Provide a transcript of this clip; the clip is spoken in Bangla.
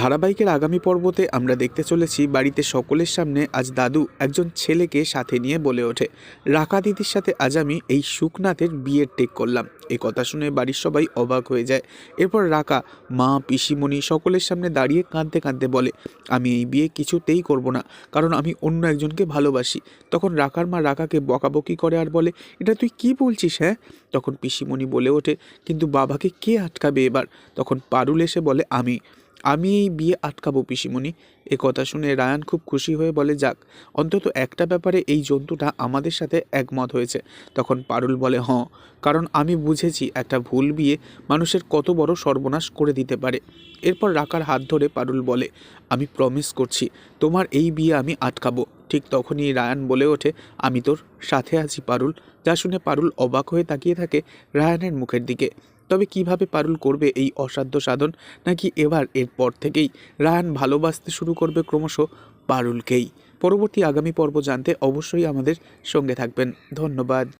ধারাবাহিকের আগামী পর্বতে আমরা দেখতে চলেছি বাড়িতে সকলের সামনে আজ দাদু একজন ছেলেকে সাথে নিয়ে বলে ওঠে। রাকা দিদির সাথে আজ আমি এই সুখনাথের বিয়ের টেক করলাম। এ কথা শুনে বাড়ির সবাই অবাক হয়ে যায়। এরপর রাকা, মা, পিসিমণি সকলের সামনে দাঁড়িয়ে কাঁদতে কাঁদতে বলে, আমি এই বিয়ে কিছুতেই করব না, কারণ আমি অন্য একজনকে ভালোবাসি। তখন রাকার মা রাকাকে বকাবকি করে আর বলে, এটা তুই কি বলছিস হ্যাঁ? তখন পিসিমণি বলে ওঠে, কিন্তু বাবাকে কে আটকাবে এবার? তখন পারুল এসে বলে, আমি। আমি এই বিয়ে আটকাবো পিসিমণি। এ কথা শুনে রায়ান খুব খুশি হয়ে বলে, যাক, অন্তত একটা ব্যাপারে এই জন্তুটা আমাদের সাথে একমত হয়েছে। তখন পারুল বলে হঁ কারণ আমি বুঝেছি একটা ভুল বিয়ে মানুষের কত বড় সর্বনাশ করে দিতে পারে। এরপর রাকার হাত ধরে পারুল বলে, আমি প্রমিস করছি, তোমার এই বিয়ে আমি আটকাবো। ঠিক তখনই রায়ান বলে ওঠে, আমি তোর সাথে আছি পারুল। যা শুনে পারুল অবাক হয়ে তাকিয়ে থাকে রায়ানের মুখের দিকে। তবে কীভাবে পারুল করবে এই অসাধ্য সাধন? নাকি এবার এরপর থেকেই রায়ান ভালোবাসতে শুরু করবে ক্রমশ পারুলকেই? পরবর্তী আগামী পর্ব জানতে অবশ্যই আমাদের সঙ্গে থাকবেন। ধন্যবাদ।